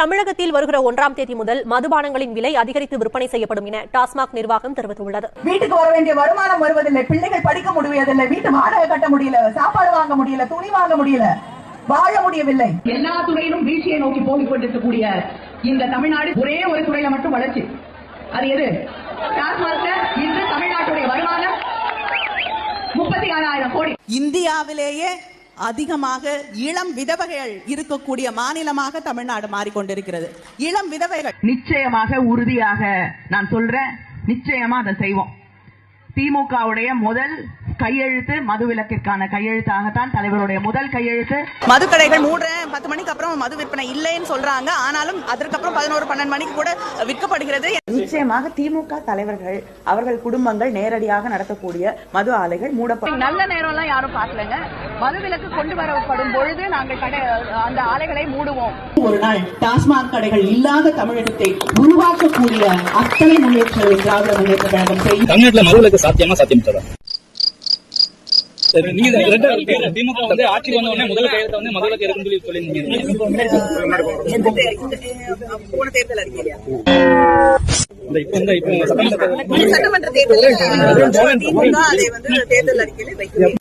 தமிழகத்தில் வருகிற ஒன்றாம் தேதி முதல் மதுபானங்களின் விலை அதிகரித்து விற்பனை செய்யப்படும் என டாஸ்மாக் நிர்வாகம் தெரிவித்துள்ளது. வீட்டுக்கு வர வேண்டிய வருமானம் வருவதில்லை பிள்ளைகள் படிக்க முடியவில்லை வீட்டு வாடகை கட்ட முடியல சாப்பாடு வாங்க முடியல துணி வாங்க முடியல வாழ முடியவில்லை. எல்லா துறையிலும் வீழ்ச்சியை நோக்கி போகிக் கொண்டிருக்கக்கூடிய இந்த தமிழ்நாடு ஒரே ஒரு துறையில மட்டும் வளர்ச்சி. அது எது? டாஸ்மார்க்ல இன்று தமிழ்நாட்டுடைய வருமானம் முப்பத்தி ஆறாயிரம் கோடி. இந்தியாவிலேயே அதிகமாக இளம் விதவைகள் இருக்கக்கூடிய மாநிலமாக தமிழ்நாடு மாறிக்கொண்டிருக்கிறது. இளம் விதவைகள். நிச்சயமாக உறுதியாக நான் சொல்றேன் நிச்சயமா அதை செய்வோம். திமுகவுடைய முதல் கையெழுத்து மதுவிலக்கிற்கான கையெழுத்தாகத்தான் தலைவருடைய முதல் கையெழுத்து. மதுக்கடைகள் மூடுறேன். பத்து மணிக்கு அப்புறம் மது விற்பனை இல்லைன்னு சொல்றாங்க. ஆனாலும் அதற்கப்புறம் பதினோரு பன்னெண்டு மணிக்கு கூட விற்கப்படுகிறது. நிச்சயமாக திமுக தலைவர்கள் அவர்கள் குடும்பங்கள் நேரடியாக நடத்தக்கூடிய மது ஆலைகள் மூடப்படும் நல்ல நேரம்லாம் யாரும் பார்க்கலங்க. மதுவிலக்கு கொண்டு வரப்படும் பொழுது நாங்கள் கடை அந்த ஆலைகளை மூடுவோம். ஒரு நாள் டாஸ்மாக் கடைகள் இல்லாத தமிழகத்தை உருவாக்கக்கூடிய அத்தனை முன்னேற்றங்களை திராவிட முன்னேற்ற கழகம் செய்யும். தமிழ்நாட்டுல மதுவிலக்கு சாத்தியமா சாத்தியம் இந்த ரெண்டு திமுக வந்து ஆட்சி வந்த உடனே முதல் கையெழுத்த வந்து மதுவிலக்கு இருக்குன்னு சொல்லி சொல்லியிருந்தீங்க. போன தேர்தல் இந்த இப்போ சட்டமன்ற வந்து தேர்தல் அறிக்கையில வைக்கிறது